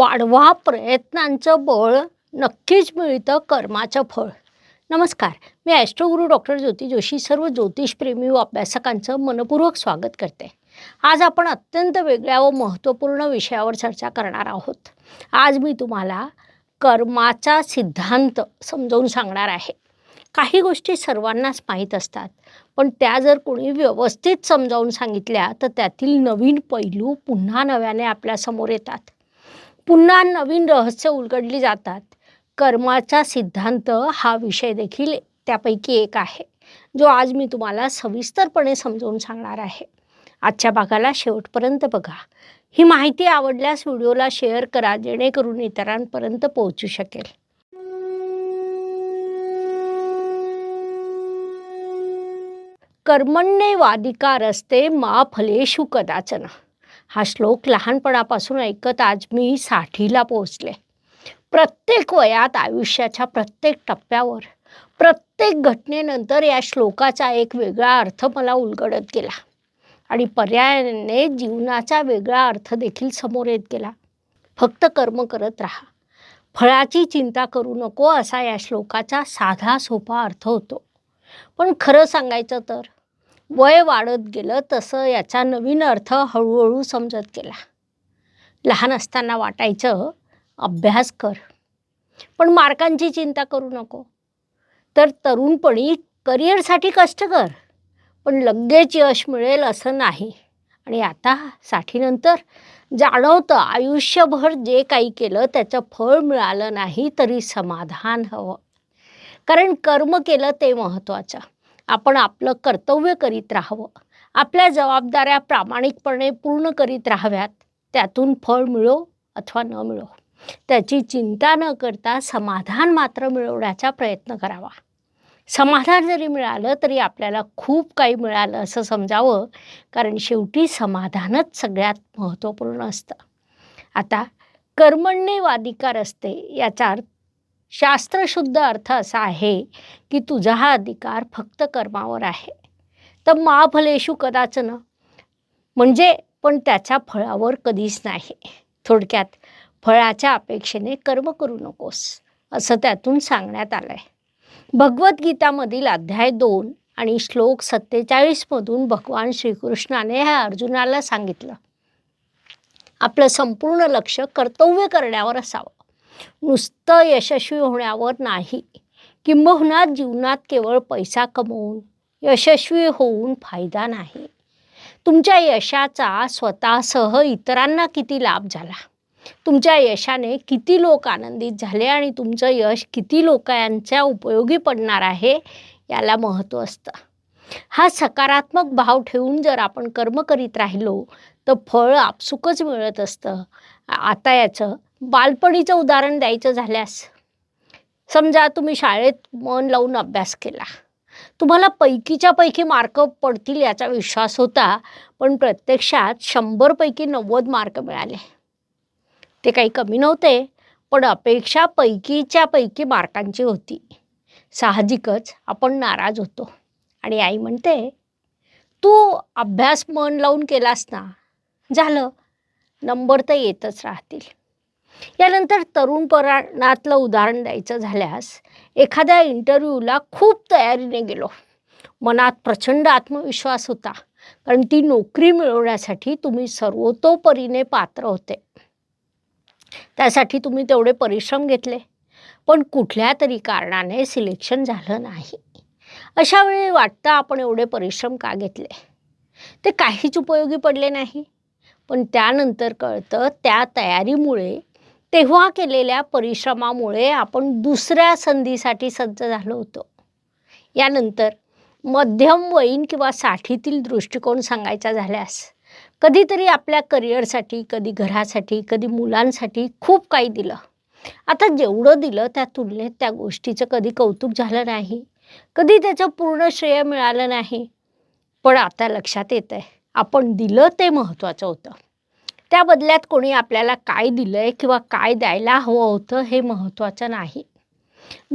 वाढवा प्रयत्नांचं बळ नक्कीच मिळतं कर्माचं फळ. नमस्कार मी ॲस्ट्रोगुरू डॉक्टर ज्योती जोशी सर्व ज्योतिषप्रेमी व अभ्यासकांचं मनपूर्वक स्वागत करते. आज आपण अत्यंत वेगळ्या व महत्त्वपूर्ण विषयावर चर्चा करणार आहोत. आज मी तुम्हाला कर्माचा सिद्धांत समजावून सांगणार आहे. काही गोष्टी सर्वांनाच माहीत असतात पण त्या जर कोणी व्यवस्थित समजावून सांगितल्या तर त्यातील नवीन पैलू पुन्हा नव्याने आपल्यासमोर येतात. पुन्हा नवीन रहस्य उलगडली जातात. कर्माचा सिद्धांत हा विषय देखील त्यापैकी एक आहे जो आज मी तुम्हाला सविस्तरपणे समजावून सांगणार आहे. आजच्या भागाला शेवटपर्यंत बघा. ही माहिती आवडल्यास व्हिडिओला शेअर करा जेणेकरून इतरांपर्यंत पोहोचू शकेल. कर्मण्ये वादिका रस्ते मा फलेषु कदाचना। हा श्लोक लहानपणापासून ऐकत आज मी साठीला पोहोचले. प्रत्येक वयात आयुष्याच्या प्रत्येक टप्प्यावर प्रत्येक घटनेनंतर या श्लोकाचा एक वेगळा अर्थ मला उलगडत गेला आणि पर्यायाने जीवनाचा वेगळा अर्थ देखील समोर येत गेला. फक्त कर्म करत राहा. फळाची चिंता करू नको असा या श्लोकाचा साधा सोपा अर्थ होतो. पण खरं सांगायचं तर वय वाढत गेलं तसं याचा नवीन अर्थ हळूहळू समजत गेला. लहान असताना वाटायचं अभ्यास कर. पण मार्कांची चिंता करू नको. तर तरुणपणी करिअरसाठी कष्ट कर. पण लगेच यश मिळेल असं नाही. आणि आता साठीनंतर जाणवतं आयुष्यभर जे काही केलं त्याचं फळ मिळालं नाही तरी समाधान हवं. कारण कर्म केलं ते महत्त्वाचं. आपण आपलं कर्तव्य करीत राहावं. आपल्या जबाबदाऱ्या प्रामाणिकपणे पूर्ण करीत राहाव्यात. त्यातून फळ मिळो अथवा न मिळो. त्याची चिंता न करता समाधान मात्र मिळवण्याचा प्रयत्न करावा. समाधान जरी मिळालं तरी आपल्याला खूप काही मिळालं असं समजावं कारण शेवटी समाधानच सगळ्यात महत्त्वपूर्ण असतं. आता कर्मण्ये वादिकार असते याचा अर्थ शास्त्रशुद्ध अर्थ असा आहे की तुझा हा अधिकार फक्त कर्मावर आहे. तर महाफलेशू कदाचन म्हणजे पण त्याच्या फळावर कधीच नाही. थोडक्यात फळाच्या अपेक्षेने कर्म करू नकोस असं त्यातून सांगण्यात आलं आहे भगवद्गीतामधील अध्याय दोन आणि श्लोक सत्तेचाळीसमधून भगवान श्रीकृष्णाने ह्या अर्जुनाला सांगितलं. आपलं संपूर्ण लक्ष कर्तव्य करण्यावर असावं. नुसतं यशस्वी होण्यावर नाही. किंबहुना जीवनात केवळ पैसा कमवून यशस्वी होऊन फायदा नाही. तुमच्या यशाचा स्वतःसह इतरांना किती लाभ झाला? तुमच्या यशाने किती लोक आनंदित झाले आणि तुमचं यश किती लोकांच्या उपयोगी पडणार आहे याला महत्त्व असतं. हा सकारात्मक भाव ठेवून जर आपण कर्म करीत राहिलो तर फळ आपसुकच मिळत असतं. आता याचं बालपणीचं उदाहरण द्यायचं झाल्यास? समजा तुम्ही शाळेत मन लावून अभ्यास केला. तुम्हाला पैकीच्या पैकी मार्क पडतील याचा विश्वास होता पण प्रत्यक्षात शंभरपैकी नव्वद मार्क मिळाले. ते काही कमी नव्हते पण अपेक्षा पैकीच्या पैकी मार्कांची होती. साहजिकच आपण नाराज होतो. आणि आई म्हणते तू अभ्यास मन लावून केलास ना झालं. नंबर तर येतच राहतील. यानंतर तरुणपणातलं उदाहरण द्यायचं झाल्यास एखाद्या इंटरव्ह्यूला खूप तयारीने गेलो. मनात प्रचंड आत्मविश्वास होता कारण ती नोकरी मिळवण्यासाठी तुम्ही सर्वतोपरीने पात्र होते. त्यासाठी तुम्ही तेवढे परिश्रम घेतले पण कुठल्या तरी कारणाने सिलेक्शन झालं नाही. अशा वेळी वाटतं आपण एवढे परिश्रम का घेतले? ते काहीच उपयोगी पडले नाही. पण त्यानंतर कळतं त्या तयारीमुळे तेव्हा केलेल्या परिश्रमामुळे आपण दुसऱ्या संधीसाठी सज्ज झालो होतो. यानंतर मध्यमवयीन किंवा साठीतील दृष्टिकोन सांगायचा झाल्यास कधीतरी आपल्या करिअरसाठी कधी घरासाठी कधी मुलांसाठी खूप काही दिलं. आता जेवढं दिलं त्या तुलनेत त्या गोष्टीचं कधी कौतुक झालं नाही. कधी त्याचं पूर्ण श्रेय मिळालं नाही. पण आता लक्षात येतं आहे आपण दिलं ते महत्त्वाचं होतं. त्या बदल्यात कोणी आपल्याला काय दिलं आहे किंवा काय द्यायला हवं होतं हे महत्त्वाचं नाही.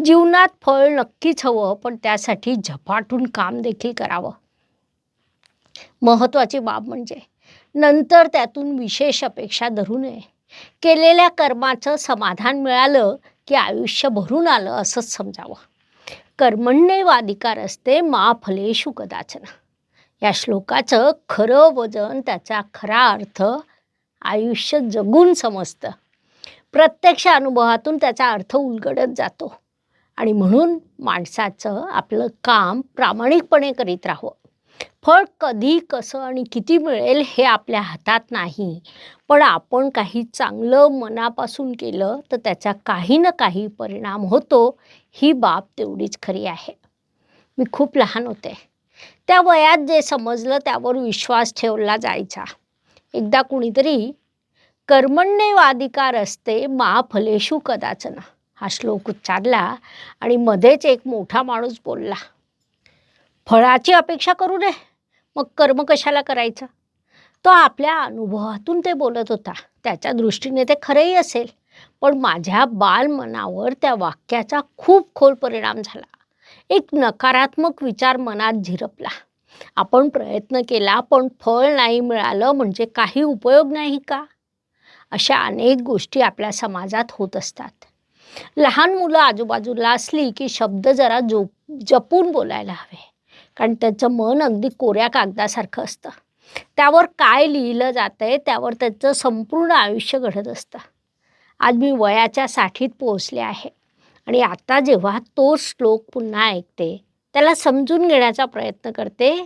जीवनात फळ नक्कीच हवं पण त्यासाठी झपाटून काम देखील करावं. महत्त्वाची बाब म्हणजे नंतर त्यातून विशेष अपेक्षा धरू नये. केलेल्या कर्माचं समाधान मिळालं की आयुष्य भरून आलं असंच समजावं. कर्मण्येवाधिकार असते मा फलेशु कदाचना. या श्लोकाचं खरं वजन त्याचा खरा अर्थ आयुष्य जगून समजतं. प्रत्यक्ष अनुभवातून त्याचा अर्थ उलगडत जातो. आणि म्हणून माणसाचं आपलं काम प्रामाणिकपणे करीत राहावं. फळ कधी कसं आणि किती मिळेल हे आपल्या हातात नाही. पण आपण काही चांगलं मनापासून केलं तर त्याचा काही ना काही परिणाम होतो ही बाब तेवढीच खरी आहे. मी खूप लहान होते. त्या वयात जे समजलं त्यावर विश्वास ठेवला जायचा. एकदा कुणीतरी कर्मण्यवाधिकार असते मा फलेशू कदाचन. हा श्लोक उच्चारला आणि मध्येच एक मोठा माणूस बोलला फळाची अपेक्षा करू नये. मग कर्म कशाला करायचं? तो आपल्या अनुभवातून ते बोलत होता. त्याच्या दृष्टीने ते खरंही असेल पण माझ्या बालमनावर त्या वाक्याचा खूप खोल परिणाम झाला. एक नकारात्मक विचार मनात झिरपला. आपण प्रयत्न केला पण फळ नाही मिळालं म्हणजे काही उपयोग नाही का? अशा अनेक गोष्टी आपल्या समाजात होत असतात. लहान मुलं आजूबाजूला असली की शब्द जरा जो जपून बोलायला हवे. कारण त्याचं मन अगदी कोऱ्या कागदासारखं असतं. त्यावर काय लिहिलं जातं आहे त्यावर त्याचं संपूर्ण आयुष्य घडत असतं. आज मी वयाच्या साठीत पोहोचले आहे. आणि आता जेव्हा तो श्लोक पुन्हा ऐकते त्याला समजून घेण्याचा प्रयत्न करते.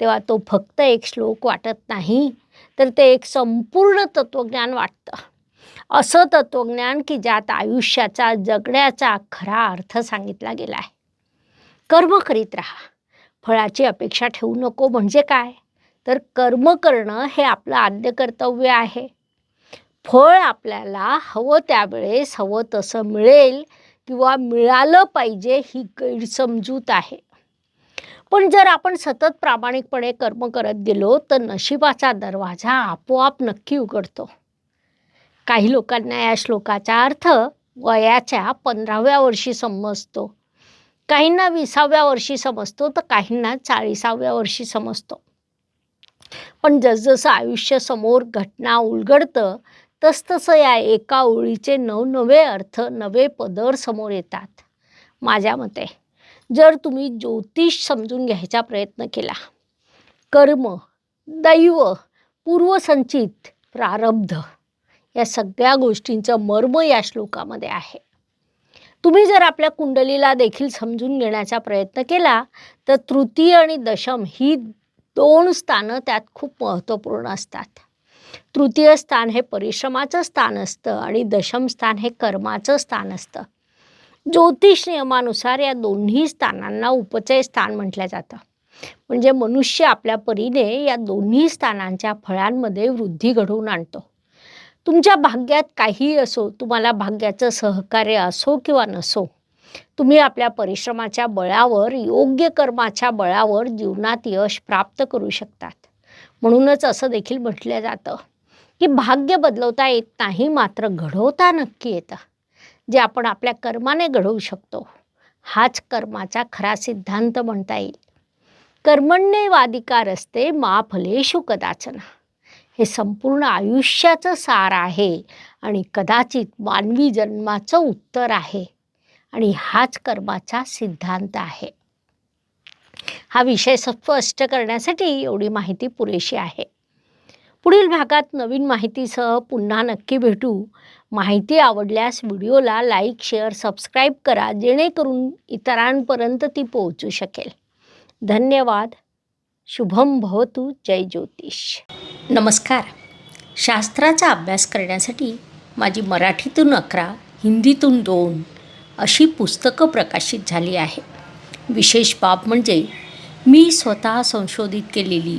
तेव्हा तो फक्त एक श्लोक वाटत नाही तर ते एक संपूर्ण तत्त्वज्ञान वाटतं. असं तत्त्वज्ञान की ज्यात आयुष्याचा जगण्याचा खरा अर्थ सांगितला गेला आहे कर्म करीत राहा. फळाची अपेक्षा ठेवू नको म्हणजे काय? तर कर्म करणं हे आपलं आद्य कर्तव्य आहे. फळ आपल्याला हवं त्यावेळेस हवं तसं मिळेल किंवा मिळालं पाहिजे ही गैरसमजूत आहे. पण जर आपण सतत प्रामाणिकपणे कर्म करत गेलो तर नशिबाचा दरवाजा आपोआप नक्की उघडतो. काही लोकांना या श्लोकाचा अर्थ वयाच्या पंधराव्या वर्षी समजतो. काहींना विसाव्या वर्षी समजतो तर काहींना चाळीसाव्या वर्षी समजतो. पण जसजसं आयुष्य समोर घटना उलगडतं तसतसं या एका ओळीचे नवनवे अर्थ नवे पदर समोर येतात. माझ्या मते. जर तुम्ही ज्योतिष समजून घ्यायचा प्रयत्न केला कर्म दैव पूर्वसंचित प्रारब्ध या सगळ्या गोष्टींचं मर्म या श्लोकामध्ये आहे. तुम्ही जर आपल्या कुंडलीला देखील समजून घेण्याचा प्रयत्न केला तर तृतीय आणि दशम ही दोन स्थानं त्यात खूप महत्त्वपूर्ण असतात. तृतीय स्थान हे परिश्रमाचं स्थान असतं आणि दशम स्थान हे कर्माचं स्थान असतं. ज्योतिष नियमानुसार या दोन्ही स्थानांना उपचय स्थान म्हटलं जातं. म्हणजे मनुष्य आपल्या परीने या दोन्ही स्थानांच्या फळांमध्ये वृद्धी घडवून आणतो. तुमच्या भाग्यात काहीही असो तुम्हाला भाग्याचं सहकार्य असो किंवा नसो तुम्ही आपल्या परिश्रमाच्या बळावर योग्य कर्माच्या बळावर जीवनात यश प्राप्त करू शकतात. म्हणूनच असं देखील म्हटलं जातं की भाग्य बदलवता येत नाही मात्र घडवता नक्की येतं. जे आपण आपल्या कर्माने घडवू शकतो. हाच कर्माचा खरा सिद्धांत म्हणता येईल. कर्मण्यवाधिकार असते मा फलेषु कदाचना हे संपूर्ण आयुष्याचं सार आहे आणि कदाचित मानवी जन्माचं उत्तर आहे. आणि हाच कर्माचा सिद्धांत आहे. हा विषय स्पष्ट करण्यासाठी एवढी माहिती पुरेशी आहे. पुढील भागात नवीन माहितीसह पुन्हा नक्की भेटू. माहिती आवडल्यास व्हिडिओला लाईक शेअर सबस्क्राईब करा जेणेकरून इतरांपर्यंत ती पोहोचू शकेल. धन्यवाद. शुभम भवतु. जय ज्योतिष. नमस्कार. शास्त्राचा अभ्यास करण्यासाठी माझी मराठीतून अकरा हिंदीतून दोन अशी पुस्तकं प्रकाशित झाली आहे विशेष बाब म्हणजे मी स्वतः संशोधित केलेली